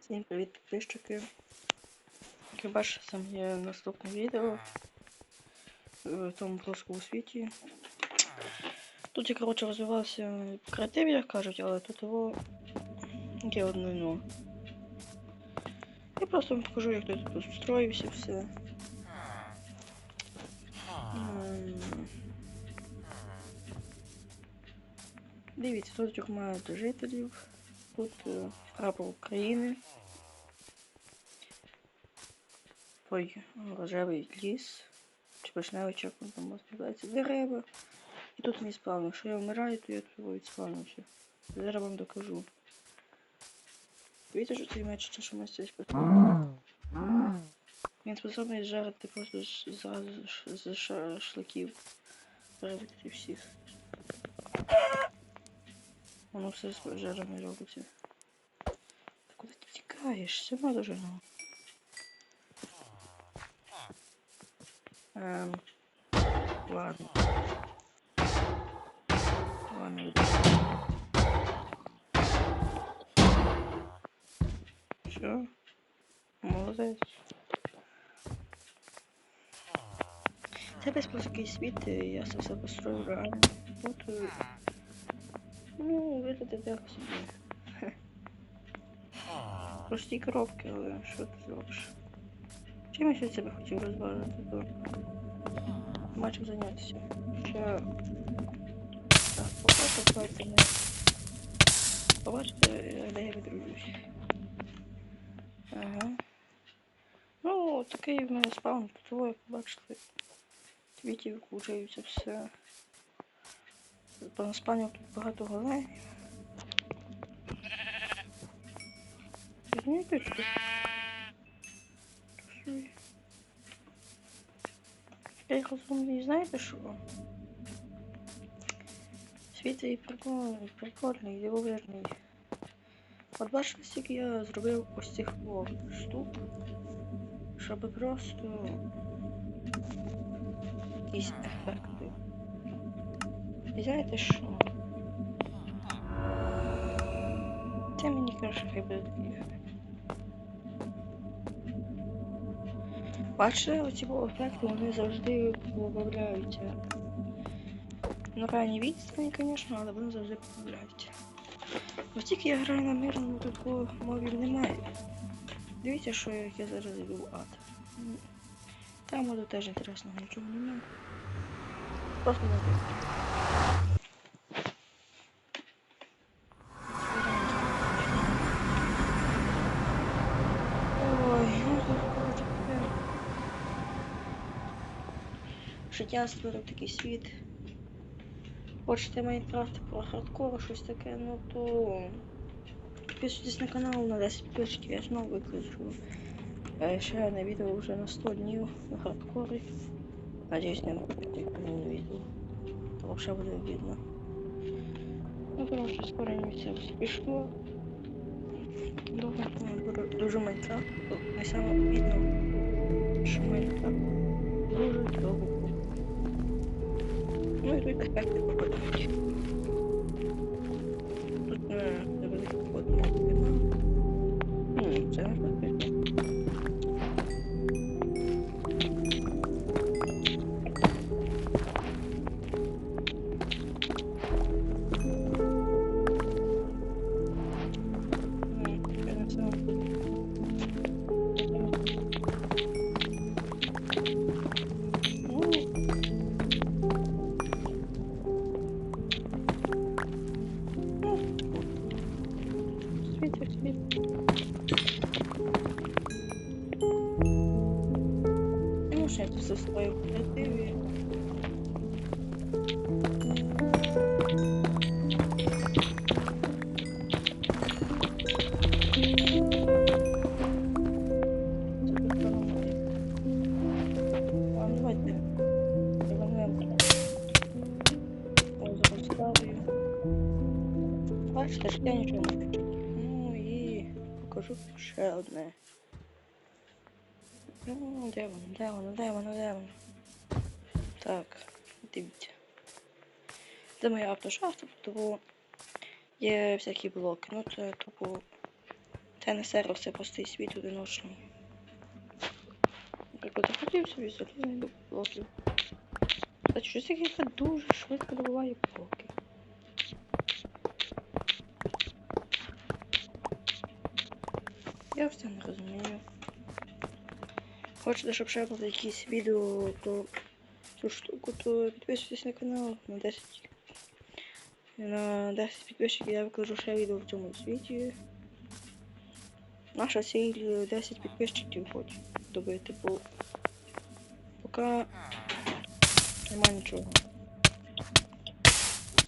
Всім привіт, підписчики. Як ви бачите, моє наступне відео в тому плоскому світі. Тут я, коротше, розвивався креатив, як кажуть, але тут його є одне но. Я просто вам покажу, як тут устроївся, все. Дивіться, тут тюрма жителів. Тут е, прапор України. Ой, рожевий ліс. Чи чи там називається. Дерева. І тут мій спавн. Якщо я вмираю, то я тут відспавнився. Зараз вам докажу. Дивіться, що цей меч чашомастя способний. Він способний жарити просто зразу з- шлаків. Перебити всіх. Воно все з жарами робиться. Та куди ти тікаєш? Сама дожила. Ем, ладно. Ладно. Все. Молодець. Це безплатний світ, і я це все построїв реально. Е, ну, виглядає так собі. Прості коробки, але що ти зробиш? Чим я ще себе хотів розважити, то нема зайнятися. Ще... Так, побачите, давайте не... Побачите, де я відружусь. Ага. Ну, такий в мене спаун, тут, як бачите, квітів кучаються все. Понаспанів тут багато голей. Розумієте, що? Я розумію, знаєте що? Світ і прикольний, прикольний, дивовижний. От бачите, скільки я зробив ось цих о, штук, щоб просто якісь ефекти. І знаєте що? Це мені краще хай буде. Бачите, оці ефекти вони завжди появляються. На ранній відстані, звісно, але вони завжди появляються. Ось тільки я граю на мирному, такого мовів немає. Дивіться, що я зараз йду в ад. Там моду теж інтересного нічого немає. Просто не таке. Життя створив такий світ. Хочете Майнкрафт про хардкор, щось таке, ну то підписуйтесь на канал на 10 підписчиків, я знову викладу е, ще одне відео вже на 100 днів на хардкорі. Надіюсь, не видно. Вообще будет видно. Ну потому что скоро не все пішло. Довго буду дуже Майнкрафт, На самом видно, що Майнкрафт дуже довго. Ну і тут ефекти попадають. Зараз ставлю. Бачите, ж я нічого не хочу. Покажу ще одне. Ну, де воно, де воно, де воно, де воно? Так, дивіться. Це моя автошахта, тому Є всякі блоки. Ну це тупо. Це не сервер, це простий світ одиночний. Наприклад, я хотів собі залізний до блоків. Та щось яка дуже швидко добуває блоки. Я все не розумію. Хочете, щоб ще було якісь відео про цю штуку, то підписуйтесь на канал на 10. На 10 підписчиків я викладу ще відео в цьому світі. Наша ціль 10 підписчиків хоч добити, бо поки нема нічого.